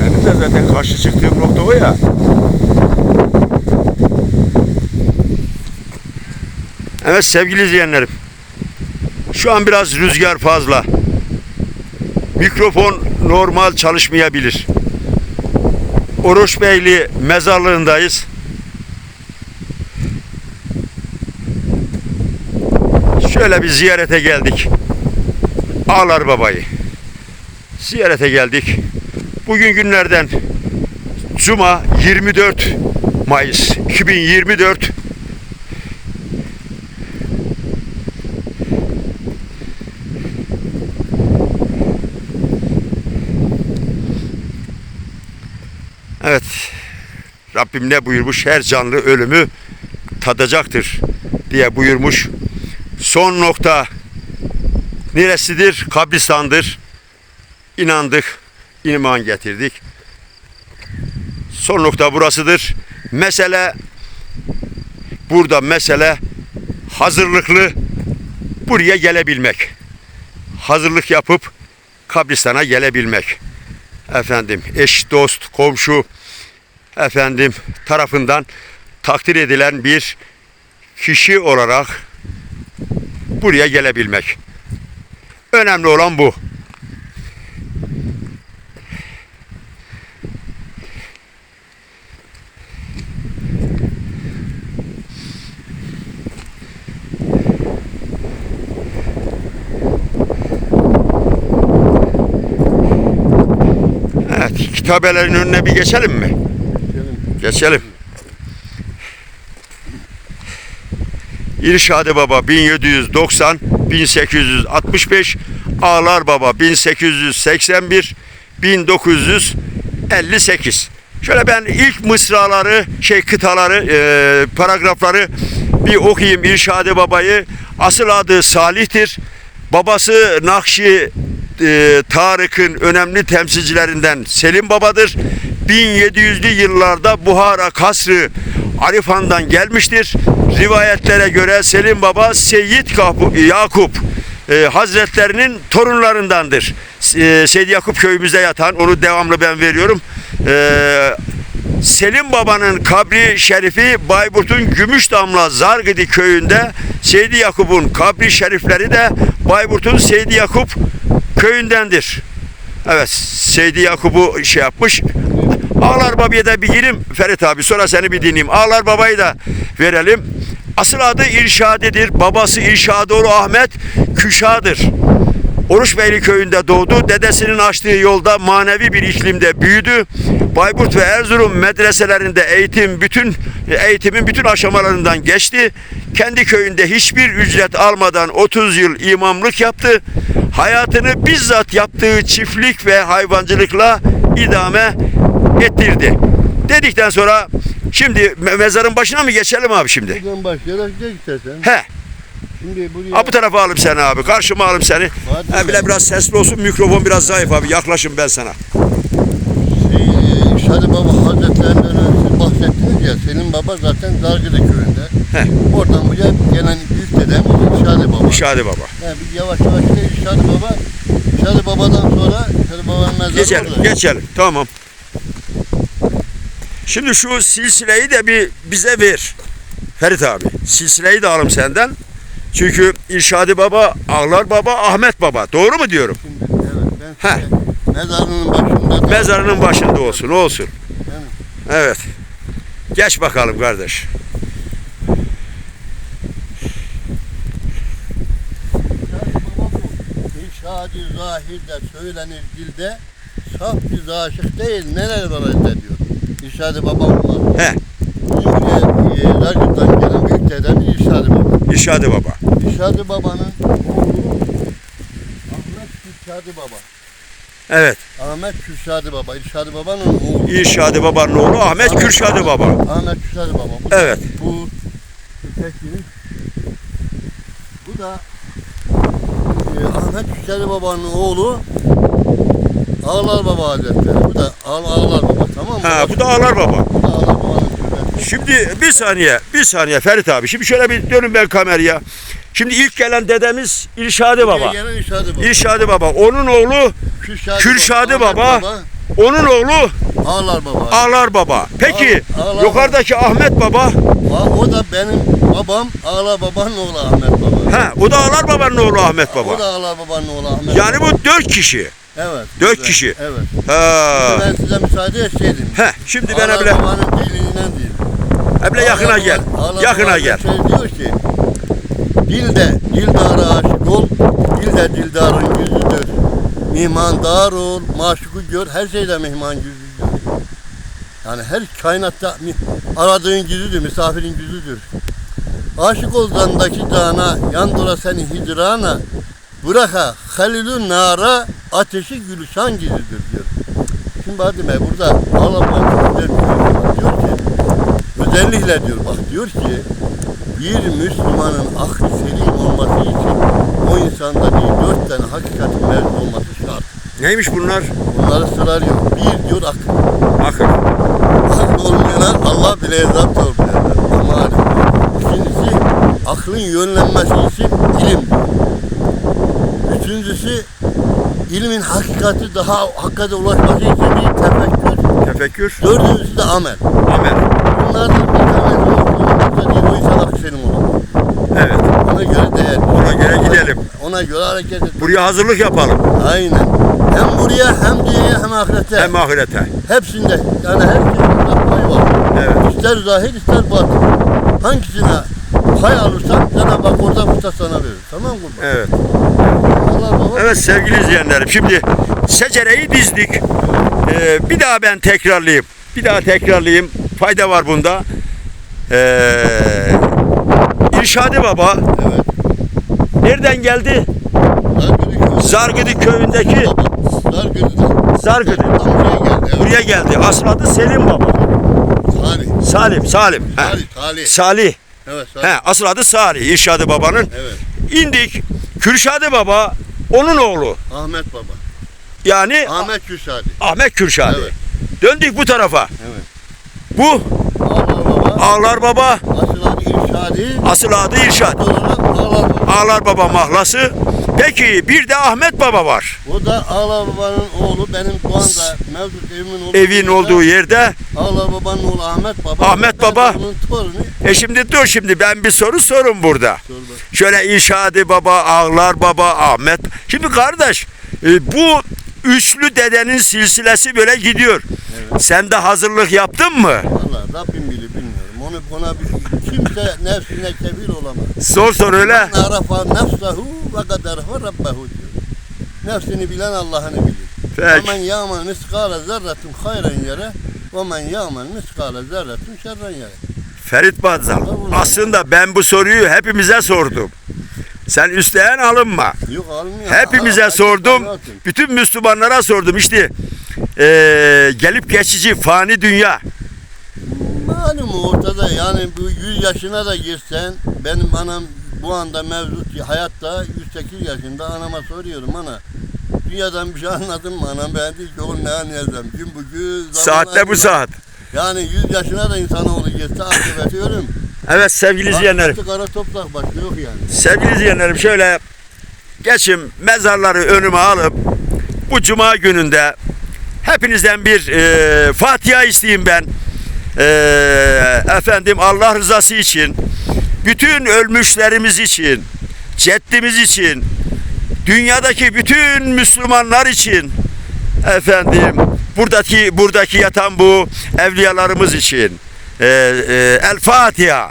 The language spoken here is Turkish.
Benim de zaten karşı çıktığım nokta o ya. Evet sevgili izleyenlerim. Şu an biraz rüzgar fazla. Mikrofon normal çalışmayabilir. Oroşbeyli mezarlığındayız. Şöyle bir ziyarete geldik. Ağlar Baba'yı. Ziyarete geldik. Bugün günlerden Cuma 24 Mayıs 2024 Evet. Rabbim ne buyurmuş? Her canlı ölümü tadacaktır diye buyurmuş. Son nokta neresidir? Kabristan'dır. İnandık, iman getirdik. Son nokta burasıdır. Mesele burada mesele hazırlıklı buraya gelebilmek. Hazırlık yapıp kabristana gelebilmek. Efendim eş, dost, komşu efendim tarafından takdir edilen bir kişi olarak buraya gelebilmek. Önemli olan bu. Evet, kitabelerin önüne bir geçelim mi? Geçelim. İrşadi Baba 1790 1865 Ağlar Baba 1881 1958 Şöyle ben ilk mısraları şey kıtaları e, paragrafları bir okuyayım. İrşadi Baba'yı. Asıl adı Salih'tir. Babası Nakşi e, Tarık'ın önemli temsilcilerinden Selim Baba'dır 1700'lü yıllarda Buhara Kasrı Arif Han'dan gelmiştir. Rivayetlere göre Selim Baba Seyyid Yakup e, Hazretlerinin torunlarındandır. E, Seyyid Yakup köyümüzde yatan, onu devamlı ben veriyorum. E, Selim Baba'nın kabri şerifi Bayburt'un Gümüşdamla Zargıdi köyünde Seydi Yakup'un kabri şerifleri de Bayburt'un Seydi Yakup köyündendir. Evet Seydi Yakup'u şey yapmış. Ağlar Baba'ya da bir gireyim Ferit abi sonra seni bir dinleyeyim. Ağlar Baba'yı da verelim. Asıl adı İrşadi'dir. Babası İrşadoğlu Ahmet Küşadır. Oruçbeyli köyünde doğdu. Dedesinin açtığı yolda manevi bir iklimde büyüdü. Bayburt ve Erzurum medreselerinde eğitim bütün eğitimin bütün aşamalarından geçti. Kendi köyünde hiçbir ücret almadan 30 yıl imamlık yaptı. Hayatını bizzat yaptığı çiftlik ve hayvancılıkla idame ettirdi. Dedikten sonra şimdi me- mezarın başına mı geçelim abi şimdi? Buradan başlayarak gel istersen. He. Şimdi buraya Ha bu tarafa alayım seni abi. Karşıma alayım seni. Ha bile biraz sesli olsun. Mikrofon biraz zayıf abi. Yaklaşın ben sana. şey, Şadi Baba Hazretlerinden önce bahsettiniz ya. Senin baba zaten Zargıdı köyünde. He. Oradan buraya gelen büyük dedem Şadi Baba. Şadi baba. Yani biz yavaş yavaş gidelim Şadi Baba. Şadi Baba'dan sonra Şadi Baba'nın mezarı Geçelim. orada. Geçelim. Tamam. Şimdi şu silsileyi de bir bize ver. Ferit abi. Silsileyi de alalım senden. Çünkü İrşadi Baba, Ağlar Baba, Ahmet Baba. Doğru mu diyorum? Şimdi evet ben mezarının başında da- Mezarının başında olsun. Olsun. Evet. Geç bakalım kardeş. Şadi zahirde söylenir dilde saf bir aşık değil neler var elde diyor. İrşadi Baba bunlar. He. E, Zargıt'tan gelen büyük dedem İrşadi Baba. İrşadi Baba. İrşadi Baba'nın oğlu Ahmet Kürşadi Baba. Evet. Ahmet Kürşadi Baba. İrşadi Baba'nın oğlu. İrşadi Baba'nın oğlu Ahmet Kürşadi Baba. Ahmet Kürşadi Baba. Bu, Evet. bu tekinin bu da e, Ahmet Kürşadi Baba'nın oğlu Ağlar Baba Hazretleri. Bu da Ağ- Ağlar Baba tamam mı? Ha bu da Ağlar Baba. Bu da Ağlar Kürşadi. Şimdi bir saniye, bir saniye Ferit abi. Şimdi şöyle bir dönün ben kameraya. Şimdi ilk gelen dedemiz İrşadi Baba. Gelen İrşadi Baba. İrşadi Baba. Onun oğlu Kürşadi, Kürşadi Ahmet Baba. Onun oğlu Ağlar Baba. Ağlar Baba. Peki Ağlar Baba. yukarıdaki Ahmet Baba, O da benim babam Ağlar Baba'nın oğlu Ahmet Baba. ha o da Ağlar Baba'nın oğlu Ahmet O Baba. da Ağlar Baba'nın oğlu Ahmet Yani Baba. bu dört kişi. Evet. dört güzel, kişi. Evet. Ha. Ben size müsaade etseydim. He, şimdi ben Ağlar Baba'nın dilinden değil. eble yakına gel. Baba- Ağlar Yakına Baba gel. Şey diyor ki, dilde dildara aşık ol, dilde dildarın yüzüdür. Mihmandar ol, maşuku gör, her şeyde mihman yüzüdür. Yani her kainatta aradığın yüzüdür, misafirin yüzüdür. Aşık olzandaki cana, yandıra seni hicrana, bıraka halilün nara, ateşi gülüşan gizidir diyor. Şimdi Badime burada ağlamak şey diyor ki, özellikle diyor bak diyor ki, bir Müslümanın aklı selim olması için o insanda diyor dört tane hakikatin mevcut olması şart. Neymiş bunlar? Bunları sıralıyor. Bir diyor akıl. Akıl. Akıl olmayana Allah bile ezap sormuyor. Ama ikincisi aklın yönlenmesi için ilim. Üçüncüsü ilmin hakikati daha hakikate ulaşması için bir tefekkür. Tefekkür. Dördüncüsü de amel. Amel. Bunlardan bir tanesi yoksa değil o insan aklı senin olur. Evet. Ona göre değer. Ona göre gidelim. Ona göre hareket et. Buraya hazırlık yapalım. Aynen. Hem buraya hem dünyaya hem ahirete. Hem ahirete. Hepsinde. Yani herkesin burada payı var. Evet. İster zahir ister batın. Hangisine pay alırsan Cenab-ı Hak orada fırsat sana verir. Tamam mı? Evet. Allah baba. Evet sevgili izleyenlerim şimdi secereyi dizdik. Ee, bir daha ben tekrarlayayım. Bir daha tekrarlayayım. Fayda var bunda. Ee, İrşadi Baba Evet. nereden geldi? Zargıdı köyü. Zargıdı köyündeki Zargıdı'dan. Zargıdı. Buraya geldi. Evet. Buraya geldi. Asıl adı Selim Baba. Salih. Salim, Salim. Salih. Salih. Salih. Evet Salih. He, asıl adı Salih. İrşadi Baba'nın. Evet. İndik. Kürşadi Baba onun oğlu. Ahmet Baba. Yani Ahmet Kürşadi. Ahmet Kürşadi. Evet. Döndük bu tarafa. Evet. Bu Ağlar Baba. Ağlar Baba, Asıl asıl adı İrşad. Ağlar Baba. Ağlar Baba mahlası. Peki bir de Ahmet Baba var. O da Ağlar Baba'nın oğlu. Benim şu anda mevcut evimin olduğu Evin yerde olduğu yerde. Ağlar Baba'nın oğlu Ahmet Baba. Ahmet Baba. E şimdi dur şimdi ben bir soru sorun burada. Sor. Şöyle İrşadi Baba, Ağlar Baba, Ahmet. Şimdi kardeş e, bu üçlü dedenin silsilesi böyle gidiyor. Evet. Sen de hazırlık yaptın mı? Valla Rabbim bilir Onu ona bir, kimse nefsine kefil olamaz. Sor sor öyle. Men arafa nefsehu ve kad arafa rabbehu diyor. Nefsini bilen Allah'ını bilir. Ve Peki. men ya'mal miskale zerretin hayran yere ve men ya'mal miskale zerretin şerren yere. Ferit Badzal. Aslında ben bu soruyu hepimize sordum. Sen üstleyen alınma. Yok almıyor. Hepimize Ha, sordum. Bütün Müslümanlara sordum. İşte eee, gelip geçici fani dünya. Malum ortada yani bu 100 yaşına da girsen benim anam bu anda mevcut hayatta 108 yaşında anama soruyorum ana dünyadan bir şey anladın mı anam ben değil ki oğlum ne anlayacağım gün bugün Saatte bu saat. Yani 100 yaşına da insanoğlu girse akıbeti ölüm. Evet sevgili izleyenlerim. Akıbeti kara toprak başka yok yani. Sevgili izleyenlerim şöyle geçim mezarları önüme alıp bu cuma gününde hepinizden bir eee Fatiha isteyeyim ben. Eee, efendim Allah rızası için bütün ölmüşlerimiz için ceddimiz için dünyadaki bütün Müslümanlar için efendim buradaki buradaki yatan bu evliyalarımız için. Eee, eee, El Fatiha